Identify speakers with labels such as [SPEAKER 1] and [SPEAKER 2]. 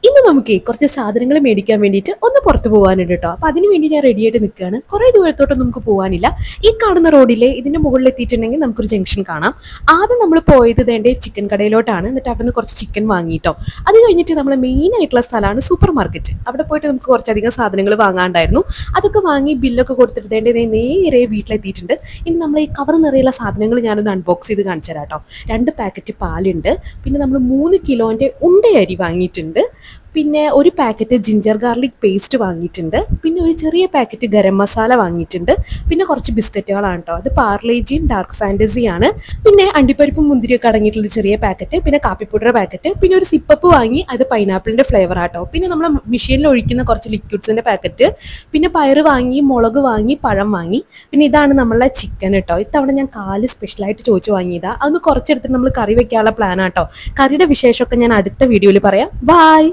[SPEAKER 1] you ഇന്ന് നമുക്ക് കുറച്ച് സാധനങ്ങൾ മേടിക്കാൻ വേണ്ടിയിട്ട് ഒന്ന് പുറത്ത് പോകാനുണ്ട് കേട്ടോ അപ്പൊ അതിന് വേണ്ടി ഞാൻ റെഡി ആയിട്ട് നിൽക്കുകയാണ് കുറെ ദൂരത്തോട്ടൊന്നും നമുക്ക് പോകാനില്ല ഈ കാണുന്ന റോഡിലെ ഇതിന്റെ മുകളിൽ എത്തിയിട്ടുണ്ടെങ്കിൽ നമുക്കൊരു ജംഗ്ഷൻ കാണാം. ആദ്യം നമ്മൾ പോയത് വേണ്ട ചിക്കൻ കടയിലോട്ടാണ്. എന്നിട്ട് അവിടെ നിന്ന് കുറച്ച് ചിക്കൻ വാങ്ങിയിട്ടോ അത് കഴിഞ്ഞിട്ട് നമ്മൾ മെയിൻ ആയിട്ടുള്ള സ്ഥലമാണ് സൂപ്പർ മാർക്കറ്റ് അവിടെ പോയിട്ട് നമുക്ക് കുറച്ചധികം സാധനങ്ങൾ വാങ്ങാണ്ടായിരുന്നു. അതൊക്കെ വാങ്ങി ബില്ലൊക്കെ കൊടുത്തിട്ട് വേണ്ട നേരെ വീട്ടിലെത്തിയിട്ടുണ്ട്. ഇനി നമ്മൾ ഈ കവർ നിറയുള്ള സാധനങ്ങൾ ഞാനൊന്ന് അൺബോക്സ് ചെയ്ത് കാണിച്ചു തരാം രണ്ട് പാക്കറ്റ് പാലുണ്ട്. പിന്നെ നമ്മൾ മൂന്ന് കിലോന്റെ ഉണ്ടയരി വാങ്ങിയിട്ടുണ്ട്. പിന്നെ ഒരു പാക്കറ്റ് ജിഞ്ചർ ഗാർലിക് പേസ്റ്റ് വാങ്ങിയിട്ടുണ്ട്. പിന്നെ ഒരു ചെറിയ പാക്കറ്റ് ഗരം മസാല വാങ്ങിയിട്ടുണ്ട്. പിന്നെ കുറച്ച് ബിസ്ക്കറ്റുകളാണ് കേട്ടോ. അത് പാർലേജിയും ഡാർക്ക് ഫാന്റസിയാണ് പിന്നെ അണ്ടിപ്പരിപ്പും മുന്തിരിയൊക്കെ അടങ്ങിയിട്ടുള്ള ചെറിയ പാക്കറ്റ് പിന്നെ കാപ്പിപ്പുടർ പാക്കറ്റ് പിന്നെ ഒരു സിപ്പപ്പ് വാങ്ങി അത് പൈനാപ്പിളിന്റെ ഫ്ലേവർ ആട്ടോ പിന്നെ നമ്മൾ മെഷീനിൽ ഒഴിക്കുന്ന കുറച്ച് ലിക്വിഡ്സിന്റെ പാക്കറ്റ് പിന്നെ പയറ് വാങ്ങി മുളക് വാങ്ങി പഴം വാങ്ങി. പിന്നെ ഇതാണ് നമ്മളെ ചിക്കൻ കേട്ടോ. ഇത്തവണ ഞാൻ കാൽ സ്പെഷ്യലായിട്ട് ചോദിച്ചു വാങ്ങിയതാ. അതൊന്ന് കുറച്ചെടുത്തിട്ട് നമ്മൾ കറി വെക്കാനുള്ള പ്ലാൻ ആട്ടോ കറിയുടെ വിശേഷമൊക്കെ ഞാൻ അടുത്ത വീഡിയോയിൽ പറയാം. ബൈ